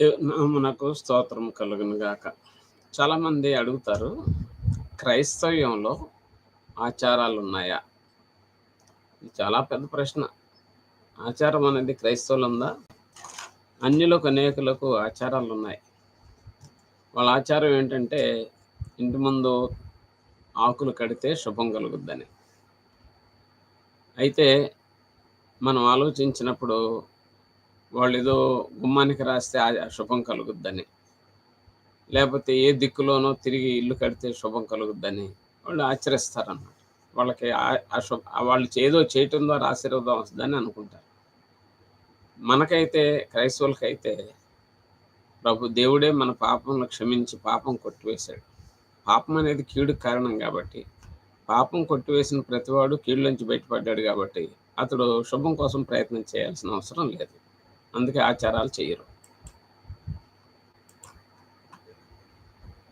మనకు స్తోత్రం కలుగును గాక. చాలామంది అడుగుతారు క్రైస్తవ్యంలో ఆచారాలు ఉన్నాయా ఇది చాలా పెద్ద ప్రశ్న. ఆచారం అనేది క్రైస్తవులు ఉందా అన్యులకు అనేకులకు ఆచారాలు ఉన్నాయి వాళ్ళ ఆచారం ఏంటంటే ఇంటి ముందు ఆకులు కడితే శుభం కలుగుద్దని. అయితే మనం ఆలోచించినప్పుడు వాళ్ళు ఏదో గుమ్మానికి రాస్తే శుభం కలుగుద్దని. లేకపోతే ఏ దిక్కులోనో తిరిగి ఇల్లు కడితే శుభం కలుగుద్దని వాళ్ళు ఆచరిస్తారన్నమాట. వాళ్ళకి ఆ- శుభ వాళ్ళు ఏదో చేయటం ద్వారా ఆశీర్వాదం వస్తుందని అనుకుంటారు. మనకైతే క్రైస్తవులకైతే ప్రభు దేవుడే మన పాపంలో క్షమించి పాపం కొట్టివేశాడు. పాపం అనేది కీడు కారణం కాబట్టి పాపం కొట్టివేసిన ప్రతివాడు కీడు నుంచి బయటపడ్డాడు కాబట్టి అతడు శుభం కోసం ప్రయత్నం చేయాల్సిన అవసరం లేదు. అందుకే ఆచారాలు చేయరు.